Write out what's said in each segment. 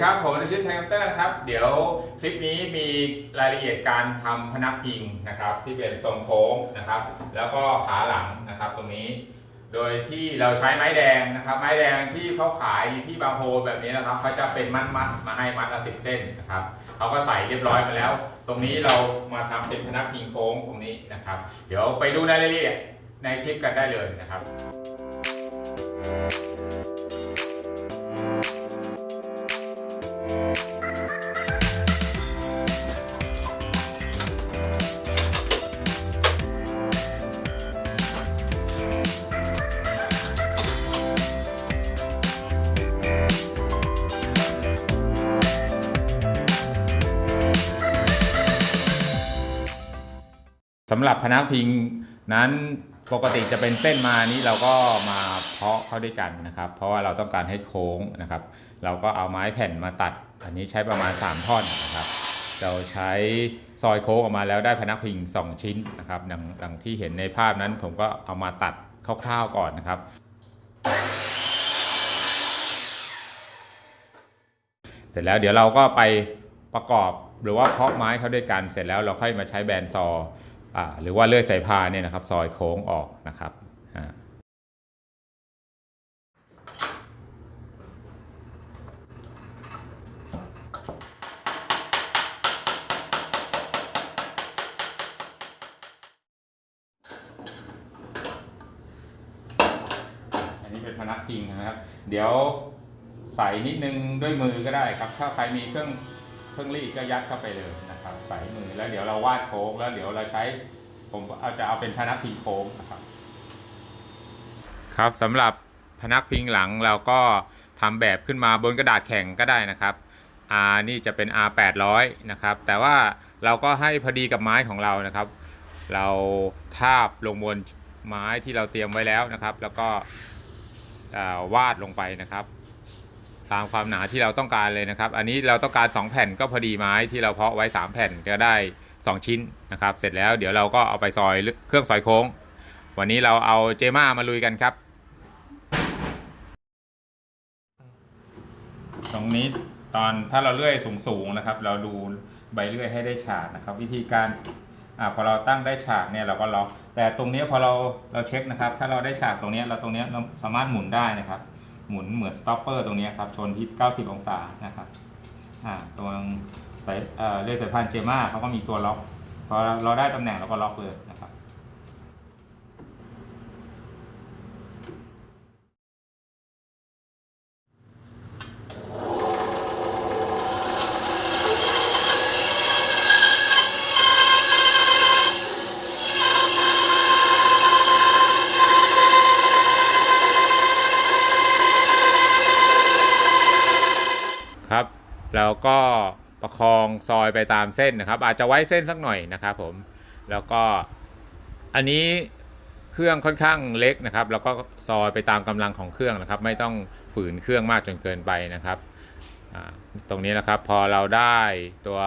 ครับ ผมนชิตแทงเตอร์นะครับ เดี๋ยวคลิปนี้มีรายละเอียดการทำพนักพิงนะครับ ที่เป็นทรงโค้งนะครับ แล้วก็ขาหลังนะครับตรงนี้ โดยที่เราใช้ไม้แดงนะครับ ไม้แดงที่เขาขายที่บางโฮแบบนี้นะครับเขาจะเป็นมัดมัดมาให้มัดละสิบเส้นนะครับเขาก็ใส่เรียบร้อยมาแล้ว ตรงนี้เรามาทำเป็นพนักพิงโค้งตรงนี้นะครับ เดี๋ยวไปดูรายละเอียดในคลิปกันได้เลยนะครับ สำหรับพนักพิงนั้นปกติจะเป็นเส้นมานี้เราก็มาเพาะเข้าด้วยกันนะครับ เพราะว่าเราต้องการให้โค้งนะครับ เราก็เอาไม้แผ่นมาตัด อันนี้ใช้ประมาณ 3 ท่อนนะครับ เราใช้ซอยโค้งออกมาแล้วได้พนักพิง 2 ชิ้นนะครับดังดังที่เห็นในภาพนั้นผมก็เอามาตัดคร่าวๆก่อนนะครับ เสร็จแล้วเดี๋ยวเราก็ไปประกอบหรือว่าเคาะไม้เข้าด้วยกัน เสร็จแล้วเราค่อยมาใช้แบนซอ หรือว่าเลื่อยสายพานเนี่ยนะครับซอยโค้งออกนะครับอันนี้เป็นพนักพิงนะครับ เดี๋ยวใส่นิดนึงด้วยมือก็ได้ครับ ถ้าใครมีเครื่อง เครื่องรีดก็ยัดเข้าไปเลยนะครับ ใส่มือแล้วเดี๋ยวเราวาดโค้งแล้วเดี๋ยวเราใช้ผมเอาจะเอาเป็นพนักพิงโค้งนะครับ ครับสำหรับพนักพิงหลังเราก็ทำแบบขึ้นมาบนกระดาษแข็งก็ได้นะครับ R นี่จะเป็น R 800นะครับ แต่ว่าเราก็ให้พอดีกับไม้ของเรานะครับ เราทาบลงบนไม้ที่เราเตรียมไว้แล้วนะครับ แล้วก็วาดลงไปนะครับ ตามความหนาที่เราต้องการเลยนะครับ อันนี้เราต้องการ 2 แผ่นก็พอดีไม้ที่เราเพาะไว้ 3 แผ่นก็ได้ 2 ชิ้นนะครับ เสร็จแล้วเดี๋ยวเราก็เอาไปซอยเครื่องซอยโค้ง วันนี้เราเอาเจม่ามาลุยกันครับ ตรงนี้ตอนถ้าเราเลื่อยสูงๆนะครับ เราดูใบเลื่อยให้ได้ฉากนะครับ วิธีการอพอเราตั้งได้ฉากเนี่ยเราก็ล็อก แต่ตรงนี้พอเราเราเช็คนะครับ ถ้าเราได้ฉากตรงนี้เราตรงนี้เราสามารถหมุนได้นะครับ หมุนเหมือนสต็อปเปอร์ตรงนี้ครับชนที่ 90 องศานะครับอ่าตรงสายเอ่อเลื่อยสายพานเจม่าเขาก็มีตัวล็อกพอเราได้ตำแหน่งเราก็ล็อกเลยนะครับ ครับเราก็ประคองซอยไปตามเส้นนะครับ อาจจะไว้เส้นสักหน่อยนะครับผมแล้วก็อันนี้เครื่องค่อนข้างเล็กนะครับ แล้วก็ซอยไปตามกำลังของเครื่องนะครับ ไม่ต้องฝืนเครื่องมากจนเกินไปนะครับตรงนี้นะครับพอเราได้ตัว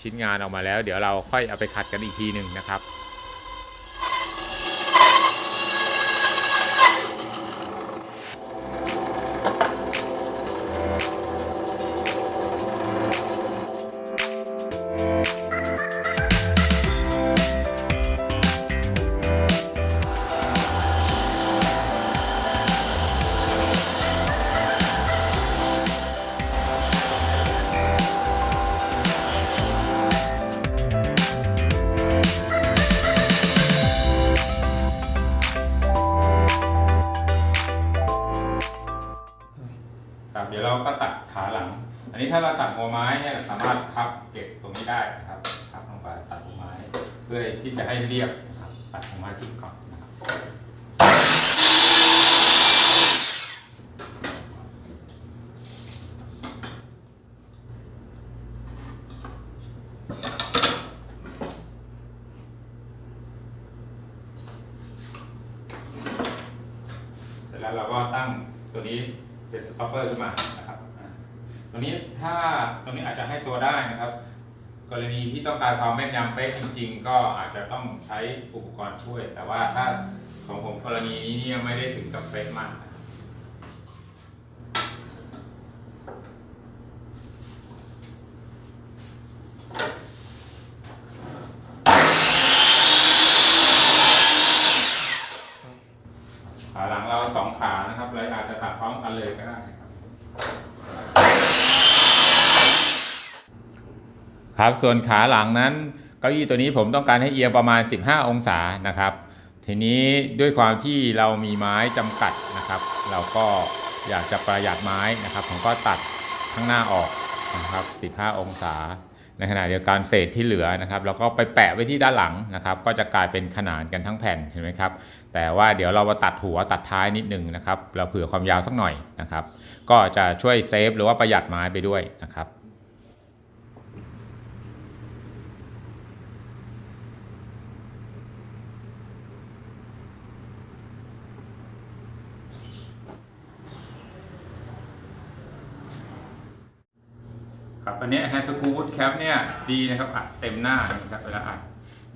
ชิ้นงานออกมาแล้ว เดี๋ยวเราค่อยเอาไปขัดกันอีกทีหนึ่งนะครับ เดี๋ยวเราก็ตัดขาหลัง อันนี้ถ้าเราตัดหัวไม้เนี่ยสามารถพับเก็บตรงนี้ได้นะครับพับลงไปตัดหัวไม้ เพื่อที่จะให้เรียบนะครับตัดหัวไม้ทิ้งก่อนนะครับเสร็จแล้วเราก็ตั้งตัวนี้ เป็นสต็อปเปอร์ขึ้นมานะครับตรงนี้ถ้าตรงนี้อาจจะให้ตัวได้นะครับ กรณีที่ต้องการความแม่นยำเป๊ะจริง ๆ ก็อาจจะต้องใช้อุปกรณ์ช่วย แต่ว่าถ้าของผมกรณีนี้เนี่ยไม่ได้ถึงกับเป๊ะมากนะครับ เลยก็ได้ครับ ครับ ส่วนขาหลังนั้นเก้าอี้ตัวนี้ผมต้องการให้เอียงประมาณ 15 องศานะครับ ทีนี้ด้วยความที่เรามีไม้จำกัดนะครับ เราก็อยากจะประหยัดไม้นะครับ ผมก็ตัดข้างหน้าออกนะครับ15 องศา ในขณะเดียวกันเศษที่เหลือนะครับเราก็ไปแปะไว้ที่ด้านหลังนะครับ ก็จะกลายเป็นขนานกันทั้งแผ่นเห็นไหมครับ แต่ว่าเดี๋ยวเรามาตัดหัวตัดท้ายนิดหนึงนะครับ เราเผื่อความยาวสักหน่อยนะครับ ก็จะช่วยเซฟหรือว่าประหยัดไม้ไปด้วยนะครับ ครับอันนี้แฮนด์สกู๊ตแคปเนี่ยดีนะครับอัดเต็มหน้านะครับเวลาอัด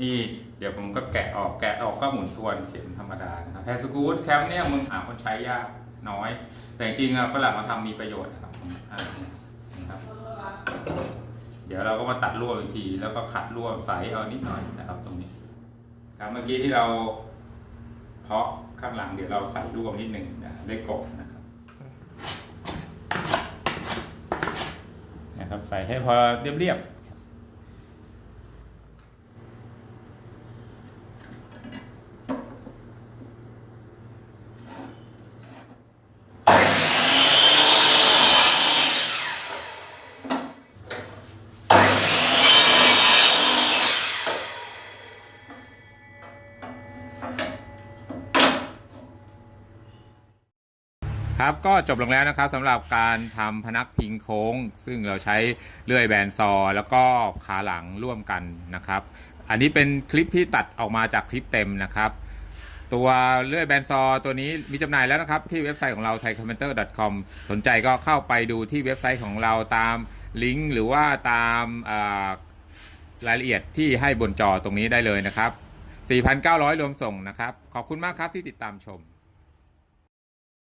นี่เดี๋ยวผมก็แกะออกแกะออกก็หมุนทวนเข็มธรรมดานะครับแฮนด์สกู๊ตแคปเนี่ยมึงหาคนใช้ยากน้อย แต่จริงๆอะฝรั่งมาทำมีประโยชน์นะครับอันนี้นะครับ เดี๋ยวเราก็มาตัดรั่วอีกที แล้วก็ขัดรั่วใสเอานิดหน่อยนะครับตรงนี้ครับเมื่อกี้ที่เราเพาะข้างหลังเดี๋ยวเราใส่รั่วนิดหนึ่งนะเลขกบนะครับ นะครับ ใส่ให้พอเรียบๆ ครับก็จบลงแล้วนะครับสำหรับการทำพนักพิงโค้ง ซึ่งเราใช้เลื่อยแบนซอ แล้วก็ขาหลังร่วมกันนะครับ อันนี้เป็นคลิปที่ตัดออกมาจากคลิปเต็มนะครับ ตัวเลื่อยแบนซอ ตัวนี้มีจำหน่ายแล้วนะครับ ที่เว็บไซต์ของเรา thaicommenter.com สนใจก็เข้าไปดูที่เว็บไซต์ของเราตามลิงก์หรือว่าตามรายละเอียดที่ให้บนจอตรงนี้ได้เลยนะครับ 4,900 รวมส่งนะครับ ขอบคุณมากครับที่ติดตามชม